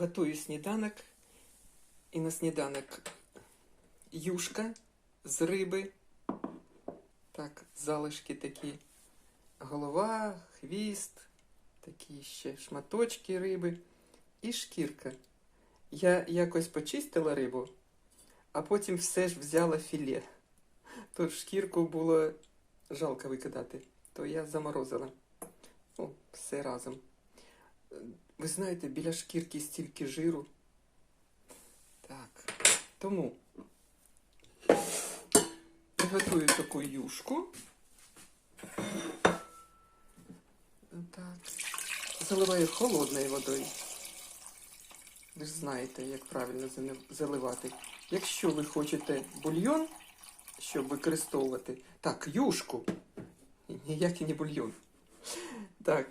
Готую сніданок. І на сніданок юшка з риби. Так, залишки такі. Голова, хвіст, такі ще шматочки риби і шкірка. Я якось почистила рибу, а потім все ж взяла філе. То шкірку було жалко викидати, то я заморозила. О, все разом. Ви знаєте, біля шкірки стільки жиру. Так, тому приготую таку юшку. Так. Заливаю холодною водою. Ви ж знаєте, як правильно заливати. Якщо ви хочете бульйон, щоб використовувати. Так, юшку. Ніякий не бульйон. Так,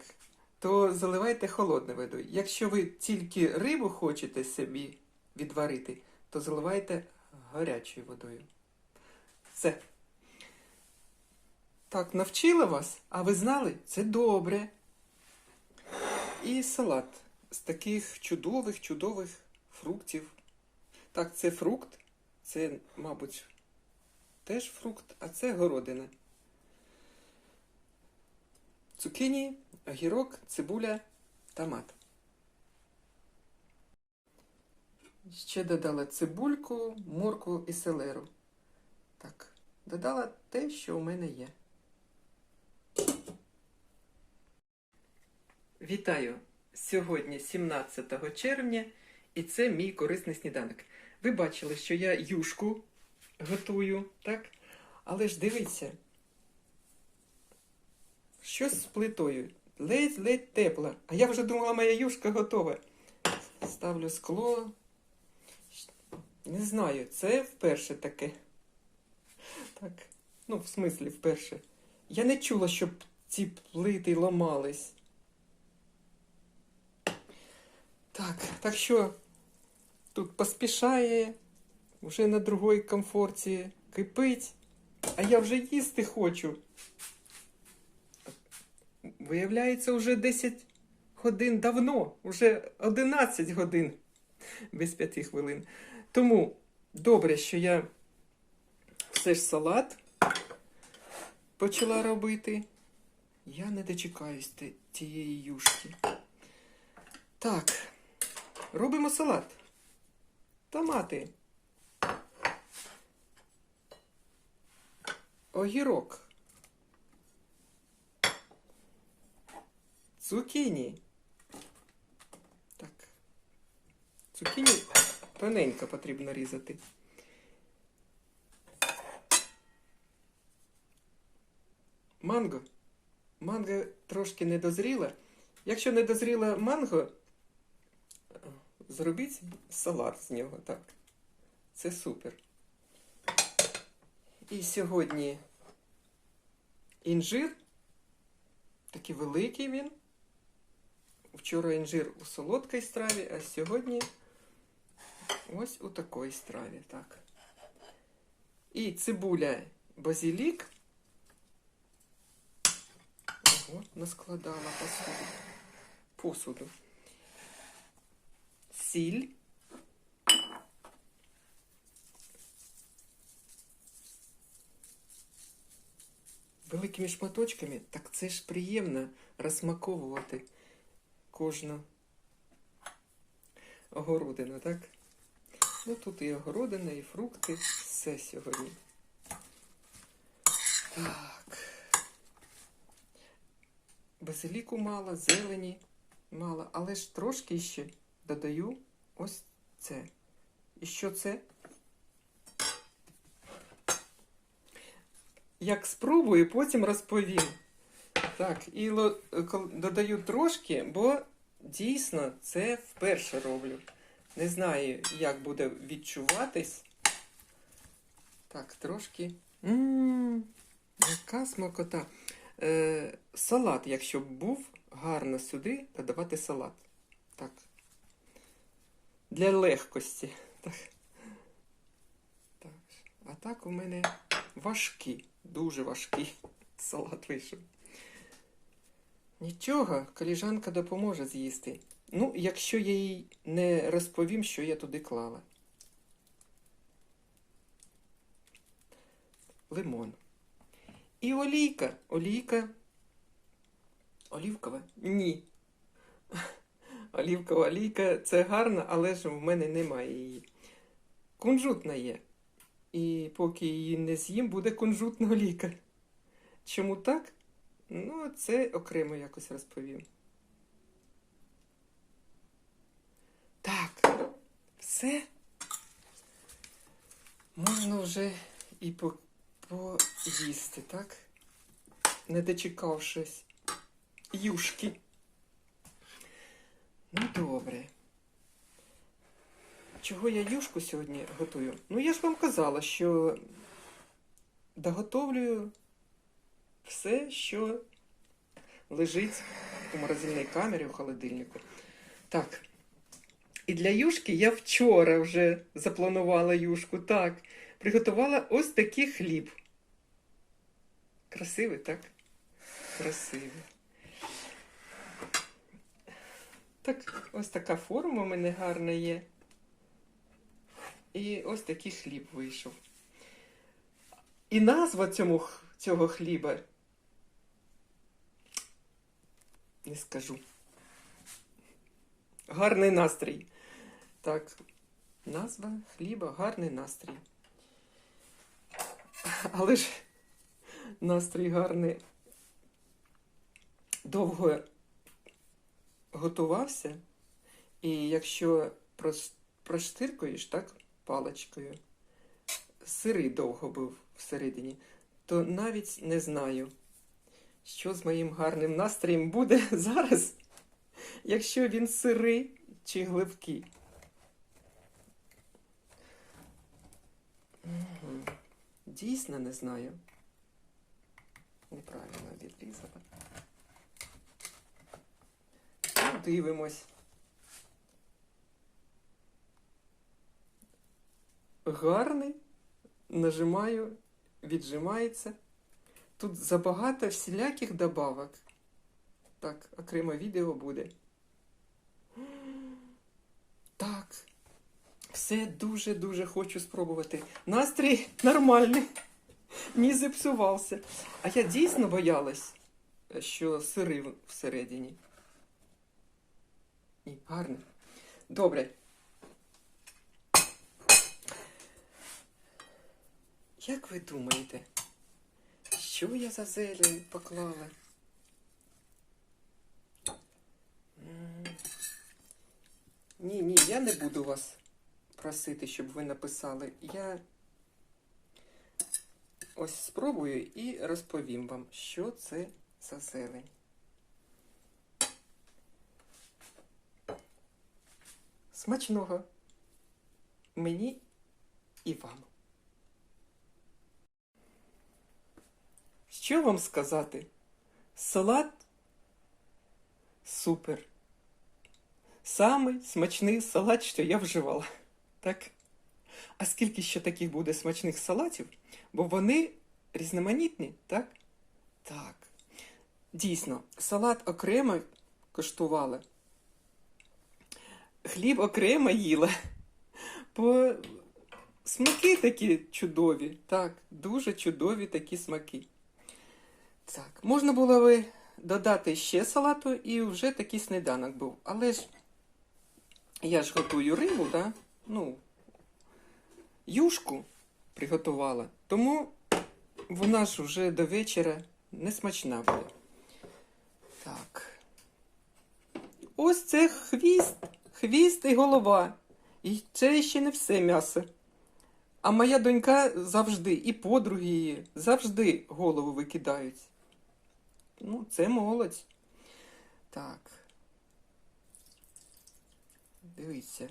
то заливайте холодною водою. Якщо ви тільки рибу хочете собі відварити, то заливайте гарячою водою. Все. Так, навчила вас, а ви знали? Це добре. І салат з таких чудових, чудових фруктів. Так, це фрукт, це, мабуть, теж фрукт, а це городина. Цукіні, огірок, цибуля, томат. Ще додала цибульку, морку і селеру. Так, додала те, що у мене є. Вітаю! Сьогодні 17 червня, і це мій корисний сніданок. Ви бачили, що я юшку готую, так? Але ж дивіться, щось з плитою. Ледь-ледь тепла. А я вже думала, моя юшка готова. Ставлю скло. Не знаю, це вперше таке. Так, ну, в смислі, вперше. Я не чула, щоб ці плити ламались. Так, так що тут поспішає, вже на другій комфорті кипить, а я вже їсти хочу. Виявляється, вже 10 годин давно, вже 11 годин без 5 хвилин. Тому добре, що я все ж салат почала робити. Я не дочекаюсь тієї юшки. Так, робимо салат. Томати. Огірок. Цукіні. Так. Цукіні тоненько потрібно різати. Манго. Манго трошки не дозріла. Якщо не дозріла манго, зробіть салат з нього, так. Це супер. І сьогодні інжир. Такий великий він. Вчора інжир у солодкій страві, а сьогодні ось у такій страві, так. І цибуля базилік. Ого, наскладала посуду. Посуду. Сіль. Великими шматочками, так це ж приємно розсмаковувати кожну огородину, так? Ну тут і огородина, і фрукти, все сьогодні. Так. Базиліку мало, зелені мало, але ж трошки ще додаю ось це. І що це? Як спробую, потім розповім. Так, і додаю трошки, бо дійсно це вперше роблю. Не знаю, як буде відчуватись. Так, трошки. Ммм, яка смакота. Е, салат, якщо б був, гарно сюди додавати салат. Так. Для легкості. Так. Так. А так у мене важкі, дуже важкий салат вийшов. Нічого, коліжанка допоможе з'їсти. Ну, якщо я їй не розповім, що я туди клала. Лимон. І олійка. Олійка. Олівкова? Ні. Олівкова олійка це гарно, але ж в мене немає її. Кунжутна є. І поки її не з'їм, буде кунжутна олійка. Чому так? Ну, це окремо якось розповім. Так, все. Можна вже і по- поїсти, так? Не дочекавшись юшки. Ну, добре. Чого я юшку сьогодні готую? Ну, я ж вам казала, що доготовлюю все, що лежить у морозильній камері у холодильнику. Так. І для юшки я вчора вже запланувала юшку. Так. Приготувала ось такий хліб. Красивий, так? Красивий. Так, ось така форма у мене гарна є. І ось такий хліб вийшов. І назва цьому, цього хліба не скажу. Гарний настрій. Так, назва хліба гарний настрій. Але ж настрій гарний довго готувався, і якщо проштиркуєш так, паличкою, сирий довго був всередині, то навіть не знаю, що з моїм гарним настроєм буде зараз, якщо він сирий чи гливкий. Дійсно не знаю. Неправильно відрізала. Ну, дивимось. Гарний. Нажимаю, віджимається. Тут забагато всіляких добавок. Так, окремо відео буде. Так. Все дуже-дуже хочу спробувати. Настрій нормальний. Не зіпсувався. А я дійсно боялась, що сири всередині. Ні, гарно. Добре. Як ви думаєте, що я за зелень поклала? Ні, ні, я не буду вас просити, щоб ви написали. Я ось спробую і розповім вам, що це за зелень. Смачного мені і вам. Що вам сказати? Салат супер. Самий смачний салат, що я вживала. Так? А скільки ще таких буде смачних салатів? Бо вони різноманітні, так? Так. Дійсно, салат окремо коштувала. Хліб окремо їла. Бо смаки такі чудові. Так, дуже чудові такі смаки. Так, можна було би додати ще салату і вже такий сніданок був. Але ж я ж готую рибу, да? Ну, юшку приготувала. Тому вона ж вже до вечора не смачна буде. Так. Ось це хвіст, хвіст і голова. І це ще не все м'ясо. А моя донька завжди, і подруги її, завжди голову викидають. Ну, це молодь. Так. Дивіться.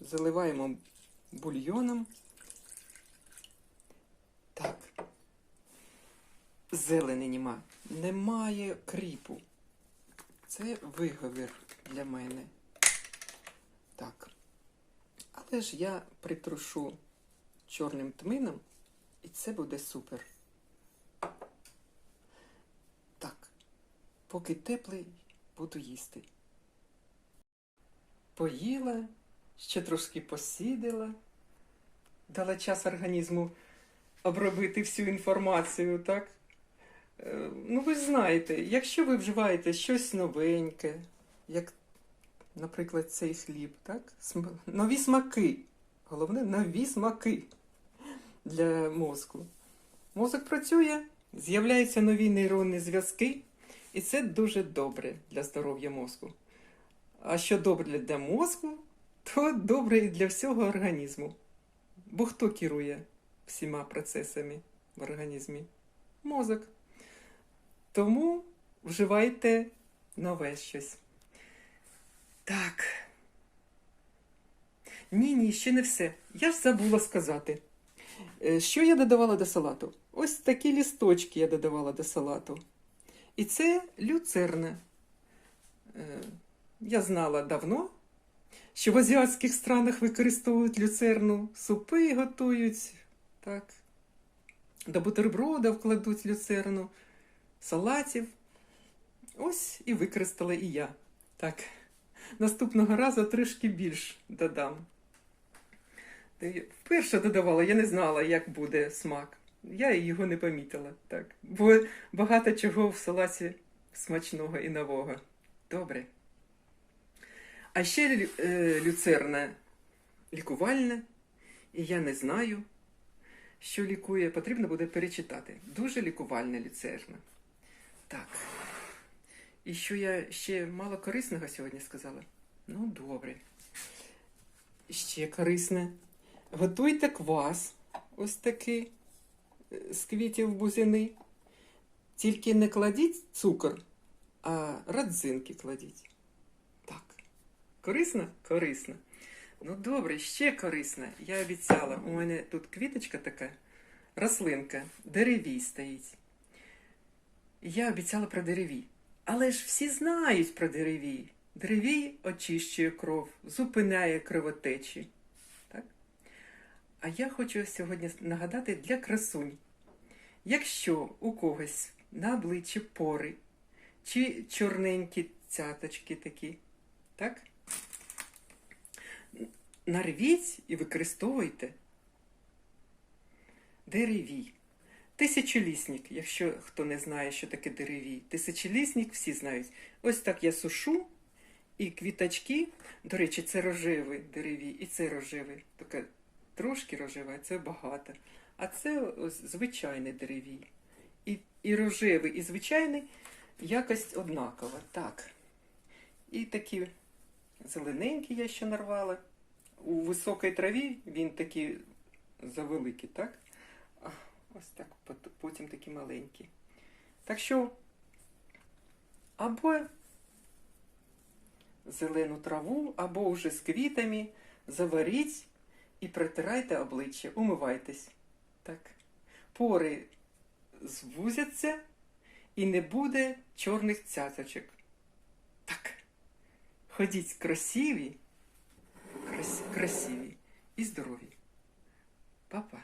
Заливаємо бульйоном. Так. Зелені нема. Немає кріпу. Це виговір для мене. Так. Але ж я притрушу чорним тмином, і це буде супер. Так. Поки теплий, буду їсти. поїла, ще трошки посиділа, дала час організму обробити всю інформацію, так? Е, Ну, ви знаєте, якщо ви вживаєте щось новеньке, як, наприклад, цей хліб, так? Нові смаки. Головне, нові смаки для мозку. Мозок працює, з'являються нові нейронні зв'язки, і це дуже добре для здоров'я мозку. А що добре для мозку, то добре і для всього організму. Бо хто керує всіма процесами в організмі? Мозок. Тому вживайте нове щось. Так. Ні, ні, ще не все. Я ж забула сказати. Е, Що я додавала до салату? Ось такі лісточки я додавала до салату. І це люцерна. Е, Я знала давно, що в азіатських странах використовують люцерну, супи готують, так. До бутерброда вкладуть люцерну, салатів. Ось і використала і я. Так. Наступного разу трішки більш додам. Вперше додавала, я не знала, як буде смак. Я його не помітила, так. Бо багато чого в салаті смачного і нового. Добре. А ще е, люцерна лікувальна, і я не знаю, що лікує. Потрібно буде перечитати. Дуже лікувальна люцерна. Так. І що я ще мало корисного сьогодні сказала? Ну, добре. Ще корисне. Готуйте квас, ось такий з квітів бузини. Тільки не кладіть цукор, а родзинки кладіть. Так. Корисно? Корисно. Ну добре, ще корисно. Я обіцяла. У мене тут квіточка така, рослинка, деревій стоїть. Я обіцяла про деревій. Але ж всі знають про деревій. Деревій очищує кров, зупиняє кровотечі. А я хочу сьогодні нагадати для красунь. Якщо у когось на обличчі пори чи чорненькі цяточки такі, так? Нарвіть і використовуйте деревій. Тисячолісник, якщо хто не знає, що таке деревій. Тисячолісник всі знають. Ось так я сушу, і квіточки, до речі, це рожевий деревій, і це рожевий. Таке трошки рожеве, це багато. А це звичайний деревій. І, і рожевий, і звичайний якость однакова. Так. І такі зелененькі я ще нарвала. У високій траві він такий завеликий, так? Ось так, потім такі маленькі. Так що або зелену траву, або вже з квітами заваріть і протирайте обличчя, умивайтесь. Так. Пори звузяться і не буде чорних цяточок. Так. Ходіть красиві, крас- красиві і здорові. Па-па.